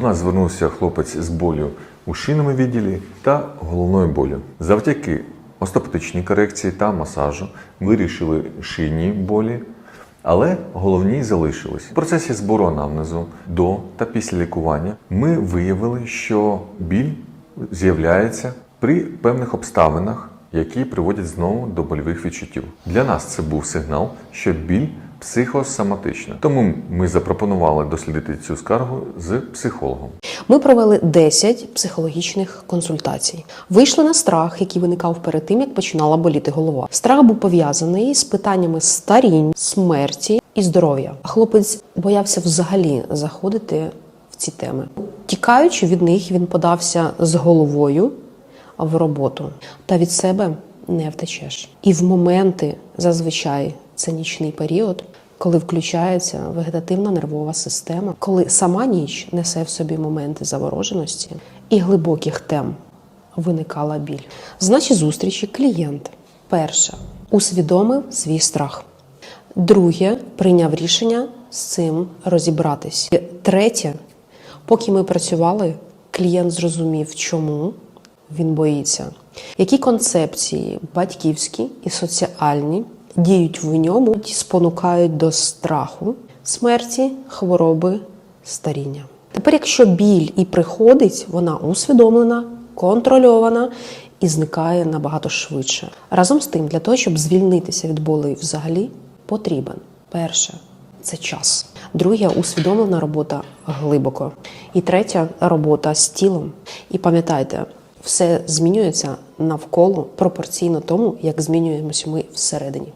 До нас звернувся хлопець з болю у шинному відділі та головною болю. Завдяки остеопатичній корекції та масажу вирішили шинні болі, але головні залишились. В процесі збору анамнезу до та після лікування ми виявили, що біль з'являється при певних обставинах, які приводять знову до больових відчуттів. Для нас це був сигнал, що біль психосоматична. Тому ми запропонували дослідити цю скаргу з психологом. Ми провели 10 психологічних консультацій. Вийшли на страх, який виникав перед тим, як починала боліти голова. Страх був пов'язаний з питаннями старінь, смерті і здоров'я. Хлопець боявся взагалі заходити в ці теми. Тікаючи від них, він подався з головою в роботу. Та від себе не втечеш. І в моменти, зазвичай, це нічний період, коли включається вегетативна нервова система, коли сама ніч несе в собі моменти завороженості і глибоких тем, виникала біль. З нашій зустрічі клієнт перше усвідомив свій страх. Друге прийняв рішення з цим розібратись. Третє, поки ми працювали, клієнт зрозумів, чому він боїться, які концепції батьківські і соціальні діють в ньому спонукають до страху, смерті, хвороби, старіння. Тепер, якщо біль і приходить, вона усвідомлена, контрольована і зникає набагато швидше. Разом з тим, для того, щоб звільнитися від болей взагалі, потрібен перше це час. Друге усвідомлена робота глибоко. І третя робота з тілом. І пам'ятайте, все змінюється навколо пропорційно тому, як змінюємося ми всередині.